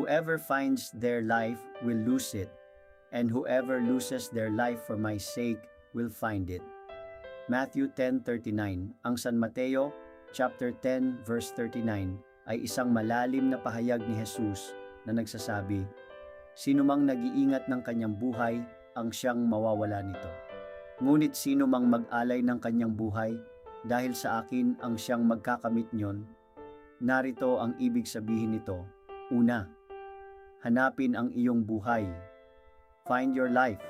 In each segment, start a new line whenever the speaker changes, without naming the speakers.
Whoever finds their life will lose it, and whoever loses their life for my sake will find it. Matthew 10:39, ang San Mateo chapter 10 verse 39 ay isang malalim na pahayag ni Jesus na nagsasabi, Sino mang nag-iingat ng kanyang buhay ang siyang mawawala nito. Ngunit sino mang mag-alay ng kanyang buhay dahil sa akin ang siyang magkakamit niyon, narito ang ibig sabihin nito. Una, hanapin ang iyong buhay. Find your life.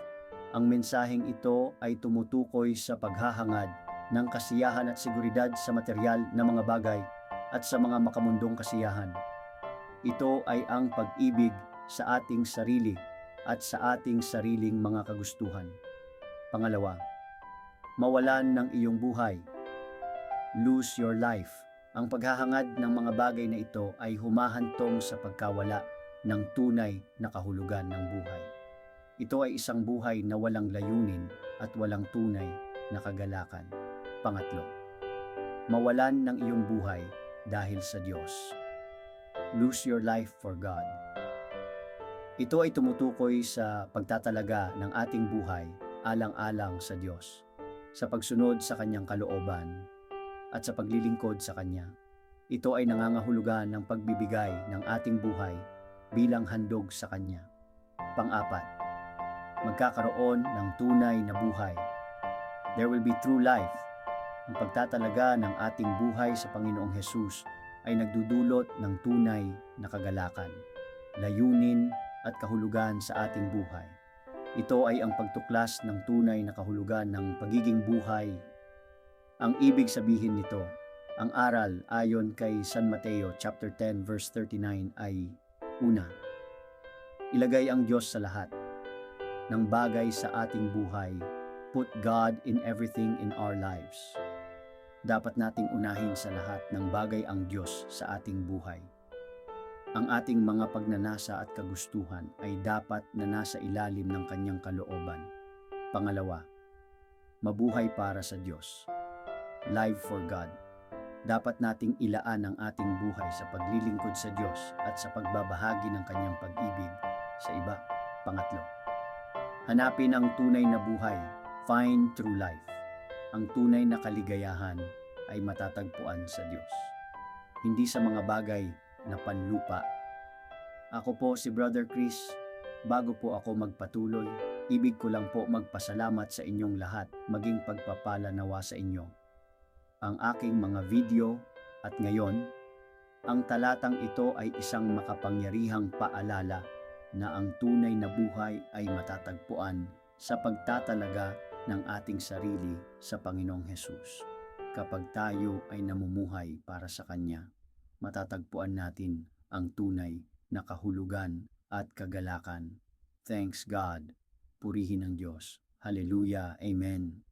Ang mensaheng ito ay tumutukoy sa paghahangad ng kasiyahan at seguridad sa material na mga bagay at sa mga makamundong kasiyahan. Ito ay ang pag-ibig sa ating sarili at sa ating sariling mga kagustuhan. Pangalawa, mawalan ng iyong buhay. Lose your life. Ang paghahangad ng mga bagay na ito ay humahantong sa pagkawala ng tunay na kahulugan ng buhay. Ito ay isang buhay na walang layunin at walang tunay na kagalakan. Pangatlo, mawalan ng iyong buhay dahil sa Diyos. Lose your life for God. Ito ay tumutukoy sa pagtatalaga ng ating buhay alang-alang sa Diyos, sa pagsunod sa Kanyang kalooban, at sa paglilingkod sa Kanya. Ito ay nangangahulugan ng pagbibigay ng ating buhay bilang handog sa Kanya. Pang-apat, magkakaroon ng tunay na buhay. There will be true life. Ang pagtatalaga ng ating buhay sa Panginoong Hesus ay nagdudulot ng tunay na kagalakan, layunin at kahulugan sa ating buhay. Ito ay ang pagtuklas ng tunay na kahulugan ng pagiging buhay. Ang ibig sabihin nito, ang aral ayon kay San Mateo chapter 10 verse 39 ay una, ilagay ang Diyos sa lahat ng bagay sa ating buhay. Put God in everything in our lives. Dapat nating unahin sa lahat ng bagay ang Diyos sa ating buhay. Ang ating mga pagnanasa at kagustuhan ay dapat na nasa ilalim ng kanyang kalooban. Pangalawa, mabuhay para sa Diyos. Live for God. Dapat nating ilaan ang ating buhay sa paglilingkod sa Diyos at sa pagbabahagi ng kanyang pag-ibig sa iba. Pangatlo, hanapin ang tunay na buhay. Find true life. Ang tunay na kaligayahan ay matatagpuan sa Diyos. Hindi sa mga bagay na panlupa. Ako po si Brother Chris. Bago po ako magpatuloy, ibig ko lang po magpasalamat sa inyong lahat, maging pagpapala nawa sa inyo. Ang aking mga video at ngayon, ang talatang ito ay isang makapangyarihang paalala na ang tunay na buhay ay matatagpuan sa pagtatalaga ng ating sarili sa Panginoong Hesus. Kapag tayo ay namumuhay para sa Kanya, matatagpuan natin ang tunay na kahulugan at kagalakan. Thanks God. Purihin ang Diyos. Hallelujah. Amen.